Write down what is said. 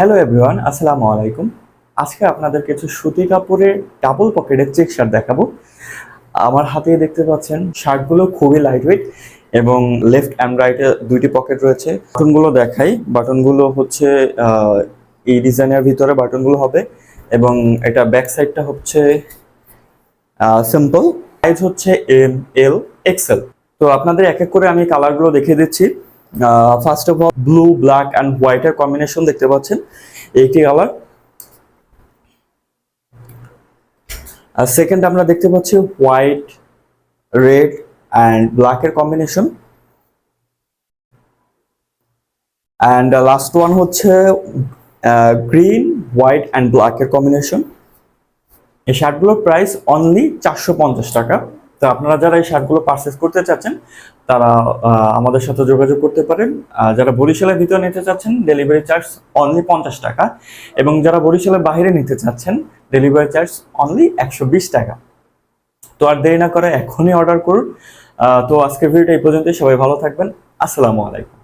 Hello everyone আসসালামু আলাইকুম। আজকে আপনাদের কিছু সুতি কাপড়ের ডাবল পকেটের চেক শার্ট দেখাবো। আমার হাতে দেখতে পাচ্ছেন শার্টগুলো খুবই লাইট ওয়েট এবং লেফট অ্যান্ড রাইটে দুইটি পকেট রয়েছে। বাটনগুলো দেখাই বাটনগুলো হচ্ছে এই ডিজাইনের ভিতরে বাটনগুলো হবে এবং এটা ব্যাক সাইডটা হচ্ছে সিম্পল সাইজ হচ্ছে এম এল এক্সেল তো আপনাদের এক এক করে আমি কালারগুলো দেখিয়ে দিচ্ছি। First of all blue black and হোয়াইটের কম্বিনেশন দেখতে পাচ্ছেন। এইটি কালার আর সেকেন্ড আমরা দেখতে পাচ্ছি হোয়াইট রেড অ্যান্ড ব্ল্যাকের কম্বিনেশন অ্যান্ড লাস্ট ওয়ান হচ্ছে গ্রিন হোয়াইট অ্যান্ড ব্ল্যাকের কম্বিনেশন এই শার্টগুলোর প্রাইস অনলি চারশো পঞ্চাশ টাকা। তো আপনারা যারা এই শার্টগুলো পারচেস করতে চাচ্ছেন, তারা আমাদের সাথে যোগাযোগ করতে পারেন। যারা বরিশালের ভিতরে নিতে চাচ্ছেন ডেলিভারি চার্জ অনলি পঞ্চাশ টাকা। এবং যারা বরিশালের বাইরে নিতে চাচ্ছেন ডেলিভারি চার্জ অনলি একশো বিশ টাকা। তো আর দেরি না করে এখনই অর্ডার করুন। তো আজকের ভিডিওটা এই পর্যন্তই। সবাই ভালো থাকবেন। আসসালামু আলাইকুম।